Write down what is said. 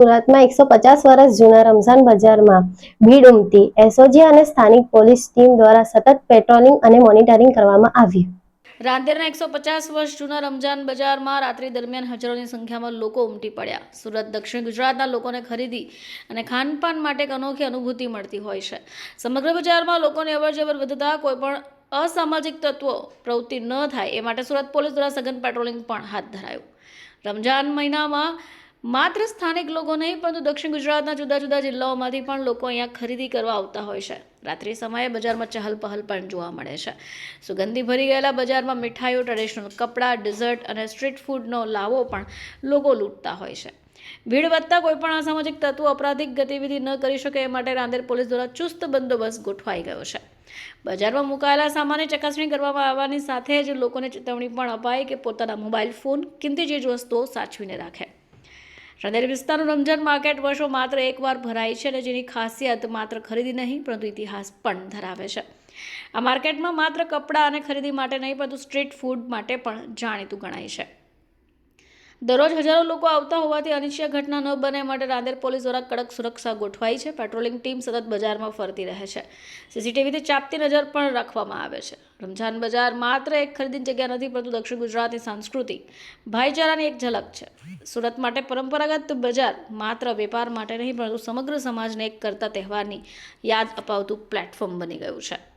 સુરતમાં એકસો પચાસ વર્ષ જૂના રમઝાન બજારમાં ભીડ ઉમટી. એસઓજી અને સ્થાનિક પોલીસ ટીમ દ્વારા સતત પેટ્રોલિંગ અને મોનિટરિંગ કરવામાં આવ્યું. રાંદેરના એકસો પચાસ વર્ષ જૂના રમઝાન બજારમાં રાત્રિ દરમિયાન હજારોની સંખ્યામાં લોકો ઉમટી પડ્યા. સુરત, દક્ષિણ ગુજરાતના લોકોને ખરીદી અને ખાનપાન માટે એક અનોખી અનુભૂતિ મળતી હોય છે. સમગ્ર બજારમાં લોકોની અવરજવર વધતા કોઈ પણ અસામાજિક તત્વો પ્રવૃત્તિ ન થાય એ માટે સુરત પોલીસ દ્વારા સઘન પેટ્રોલિંગ પણ હાથ ધરાયું. રમજાન મહિનામાં માત્ર સ્થાનિક લોકો નહીં, પરંતુ દક્ષિણ ગુજરાતના જુદા જુદા જિલ્લાઓમાંથી પણ લોકો અહીંયા ખરીદી કરવા આવતા હોય છે. રાત્રિ સમયે બજારમાં ચહલ પહલ પણ જોવા મળે છે. સુગંધી ભરી ગયેલા બજારમાં મીઠાઈઓ ટ્રેડિશનલ કપડાં ડિઝર્ટ અને સ્ટ્રીટ ફૂડનો લાવો પણ લોકો લૂંટતા હોય છે. ભીડ વધતા કોઈ પણ અસામાજિક તત્વો અપરાધિક ગતિવિધિ ન કરી શકે એ માટે રાંદેર પોલીસ દ્વારા ચુસ્ત બંદોબસ્ત ગોઠવાઈ ગયો છે. બજારમાં મુકાયેલા સામાનની ચકાસણી કરવામાં આવવાની સાથે જ લોકોને ચેતવણી પણ અપાય કે પોતાના મોબાઈલ ફોન કિંમતી ચીજ વસ્તુઓ સાચવીને રાખે. રાંદેર વિસ્તારનું રમજાન માર્કેટ વર્ષો માત્ર એકવાર ભરાય છે અને જેની ખાસિયત માત્ર ખરીદી નહીં, પરંતુ ઇતિહાસ પણ ધરાવે છે. આ માર્કેટમાં માત્ર કપડાં અને ખરીદી માટે નહીં, પરંતુ સ્ટ્રીટ ફૂડ માટે પણ જાણીતું ગણાય છે. દરરોજ હજારો લોકો આવતા હોવાથી અનિચ્છનીય ઘટના ન બને માટે રાંદેર પોલીસ દ્વારા કડક સુરક્ષા ગોઠવાઈ છે. પેટ્રોલિંગ ટીમ સતત બજારમાં ફરતી રહે છે. સીસીટીવીથી ચાપતી નજર પણ રાખવામાં આવે છે. રમઝાન બજાર માત્ર એક ખરીદીની જગ્યા નથી, પરંતુ દક્ષિણ ગુજરાતની સંસ્કૃતિ ભાઈચારાની એક ઝલક છે. સુરત માટે પરંપરાગત બજાર માત્ર વેપાર માટે નહીં, પરંતુ સમગ્ર સમાજને એક કરતા તહેવારની યાદ અપાવતું પ્લેટફોર્મ બની ગયું છે.